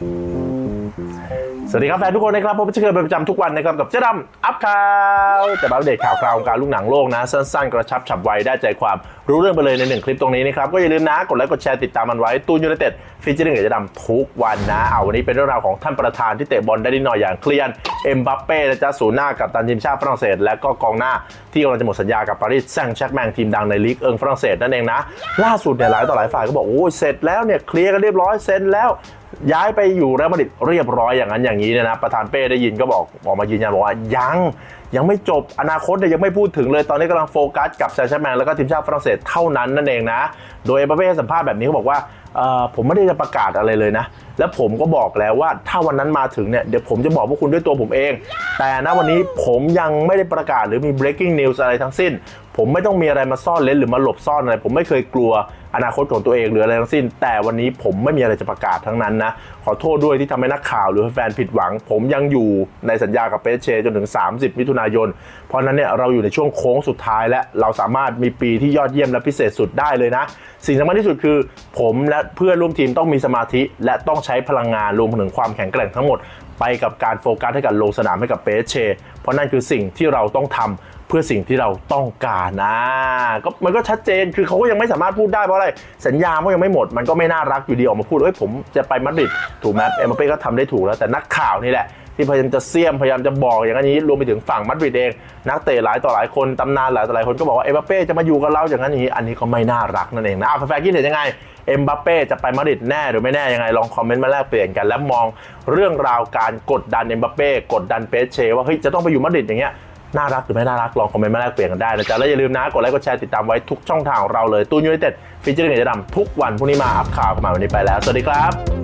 สวัสดีครับแฟนทุกคนนะครับผมจะเคยเป็นประจำทุกวันนะครับกับเจ๊ดำอัพข่าวจะมาอัปเดตข่าวคราวของการลูกหนังโลกนะ สั้นๆ กระชับฉับไวได้ใจความรู้เรื่องไปเลยในหนึ่งคลิปตรงนี้นะครับ ก็อย่าลืมนะ กดไลค์กดแชร์ติดตามมันไว้ตูนยูไนเต็ดฟีเจอร์หนึ่งกับเจ๊ดำทุกวันนะเอาวันนี้เป็นเรื่องราวของท่านประธานที่เตะบอลได้นิดหน่อยอย่างเคลียนเอ็มบัปเป้นะจ๊ะศูนย์หน้ากับตันทีมชาติฝรั่งเศส และก็กองหน้าที่กำลังจะหมดสัญญากับปารีสแซงต์แชร์กแมงทีมดังในลีกเอิงฝรั่งเศสนั่นเองนะล่าสุดเนี่ยหลายต่อหลายฝ่ายก็บอกโอ้เสร็จแล้วเนี่ยเคลียร์กันเรียบร้อยเซ็นแล้ว ย้ายไปอยู่เรอัลมาดริดเรียบร้อยอย่างนั้นอย่างนี้เนี่ยนะประธานเป้ได้ยินก็บอกออกมายืนยันบอกว่ายังยังไม่จบอนาคตเนี่ยยังไม่พูดถึงเลยตอนนี้กำลังโฟกัสกับแซงต์แชร์แมงแล้วก็ทีมชาติฝรั่งเศสเท่านั้นนั่นเองนะ โดยเอ็มบัปเป้ให้สัมภาษณ์แบบนี้เขาบอกว่าผมไม่ได้จะประกาศอะไรเลยนะ แล้วผมก็บอกแล้วว่าถ้าวันนั้นมาถึงเนี่ยเดี๋ยวผมจะบอกพวกคุณด้วยตัวผมเอง แต่ณวันนี้ผมยังไม่ได้ประกาศหรือมี breaking news อะไรทั้งสิ้นผมไม่ต้องมีอะไรมาซ่อนเลนหรือมาหลบซ่อนอะไร ผมไม่เคยกลัวอนาคตของตัวเองหรืออะไรทั้งสิ้น แต่วันนี้ผมไม่มีอะไรจะประกาศทั้งนั้นนะ ขอโทษด้วยที่ทำให้นักข่าวหรือแฟนผิดหวัง ผมยังอยู่ในสัญญากับเปเชจนถึง 30 มิถุนายน เพราะนั้นเนี่ยเราอยู่ในช่วงโค้งสุดท้ายและเราสามารถมีปีที่ยอดเยี่ยมและพิเศษสุดได้เลยนะ สิ่งสำคัญที่สุดคือ ผมและเพื่อนร่วมทีมต้องมีสมาธิ และต้องใช้พลังงานรวมถึงความแข็งแกร่งทั้งหมดไปกับการโฟกัสให้กับลงสนามให้กับเปเชเพราะนั่นคือสิ่งที่เราต้องทำ เพื่อสิ่งที่เราต้องการนะก็มันก็ชัดเจนคือเขาก็ยังไม่สามารถพูดได้เพราะอะไรสัญญาก็ยังไม่หมด มันก็ไม่น่ารักอยู่ดีออกมาพูดเอ้ยผมจะไปมาดริดถูกไหมเอ็มบัปเป้ก็ทำได้ถูกแล้วแต่นักข่าวนี่แหละที่พยายามจะเสี่ยมพยายามจะบอกอย่างนี้รวมไปถึงฝั่งมาดริดเอง นักเตะหลายต่อหลายคนตำนานหลายต่อหลายคนก็บอกว่าเอ็มบัปเป้จะมาอยู่กับเราอย่างนั้นอย่างนี้อันนี้ก็ไม่น่ารักนั่นเองนะอะแฟนๆคิดเห็นยังไงเอ็มบัปเป้จะไปมาดริดแน่หรือไม่แน่ยังไงลองคอมเมนต์มาแลกเปลี่ยนกัน และมองเรื่องราวการกดดันเอ็มบัปเป้กดดันเปเชว่าเฮ้ยจะต้องไปอยู่มาดริดอย่างเงี้ย น่ารักหรือไม่น่ารักลองคอมเมนต์มาแลกเปลี่ยนกันได้นะจ๊ะแล้วอย่าลืมนะกดไลค์กดแชร์ติดตามไว้ทุกช่องทางของเราเลยตูนยูไนเต็ดฟีเจอร์เงจะดำทุกวันพรุ่งนี้มาอัพข่าวกันมาวันนี้ไปแล้วสวัสดีครับ